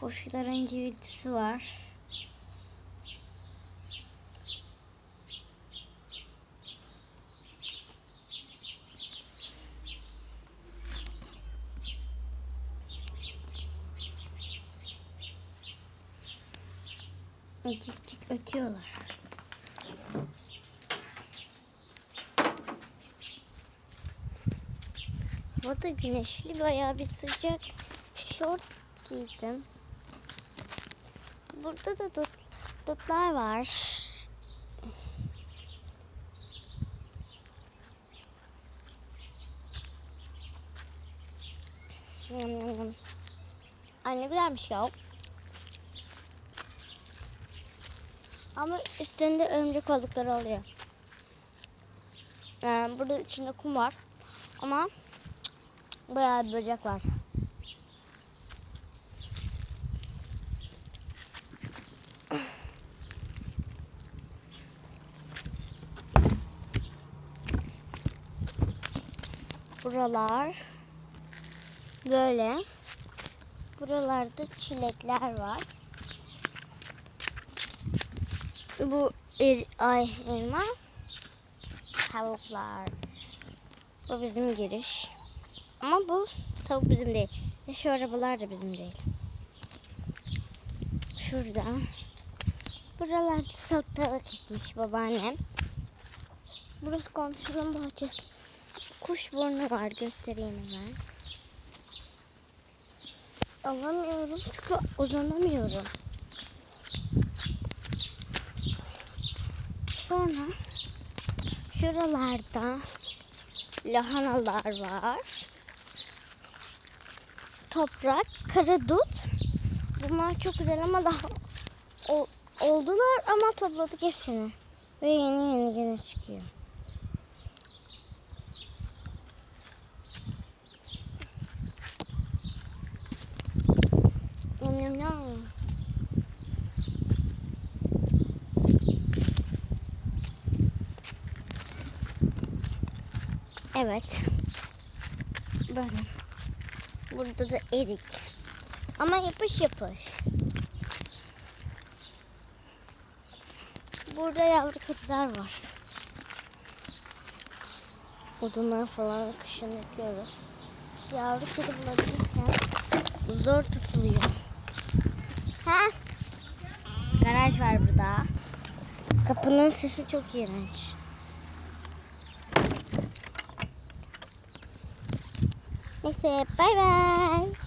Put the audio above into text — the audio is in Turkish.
Kuşların civildisi var. Cik cik ötüyorlar. Hava da güneşli bayağı bir sıcak. Şort giydim. Burada da dut, dutlar var. Ay ne güzelmiş ya. Ama üstünde örümcek oldukları oluyor. Yani burada içinde kum var. Ama bayağı bir böcek var. Buralar böyle. Buralarda çilekler var. Bu er, ay elma tavuklar. Bu bizim giriş. Ama bu tavuk bizim değil. Ve şu arabalar da bizim değil. Şurada. Buralarda salatalık ekmiş babaannem. Burası komşunun bahçesi. Kuş burnu var göstereyim hemen. Alamıyorum çünkü uzanamıyorum. Sonra şuralarda lahanalar var. Toprak, karadut. Bunlar çok güzel ama daha ol- oldular ama topladık hepsini. Ve yeni yeni yine çıkıyor. Evet. Böyle. Burada da erik. Ama yapış yapış. Burada yavru kediler var. Odunları falan kışın yakıyoruz. Yavru kedi bulabilirsen zor tutuluyor. Ha? Garaj var burada. Kapının sesi çok iğrenç. Neyse bay bay.